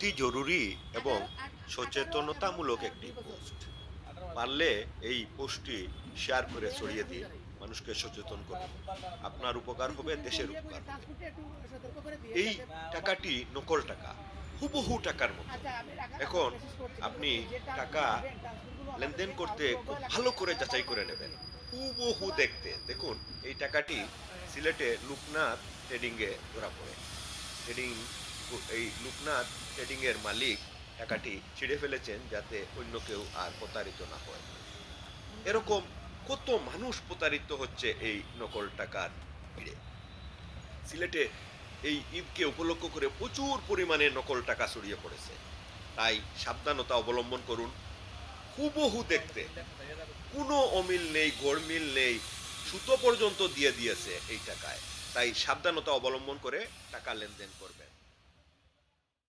অতি জরুরি এবং সচেতনতামূলক একটি পোস্ট পারলে এই পোস্টটি শেয়ার করে ছড়িয়ে দিন মানুষকে সচেতন করে আপনার উপকার হবে, দেশের উপকার হবে। এই টাকাটি নকল টাকা, হুবহু টাকার মতো। এখন আপনি টাকা লেনদেন করতে খুব ভালো করে যাচাই করে নেবেন। হুবহু দেখতে। দেখুন, এই টাকাটি সিলেটে লুকনাথ ট্রেডিংয়ে ধরা পড়ে। ট্রেডিং এই লুকনাথ ট্রেডিংয়ের মালিক টাকাটি ছিঁড়ে ফেলেছেন যাতে অন্য কেউ আর প্রতারিত না হয়। এরকম কত মানুষ প্রতারিত হচ্ছে এই নকল টাকার ভিড়ে। সিলেটে এই ঈদকে উপলক্ষ করে প্রচুর পরিমাণে নকল টাকা ছড়িয়ে পড়েছে। তাই সাবধানতা অবলম্বন করুন। হুবহু দেখতে। কোনো অমিল নেই গড়মিল নেই। সুতো পর্যন্ত দিয়ে দিয়েছে এই টাকায়। তাই সাবধানতা অবলম্বন করে টাকা লেনদেন করবেন।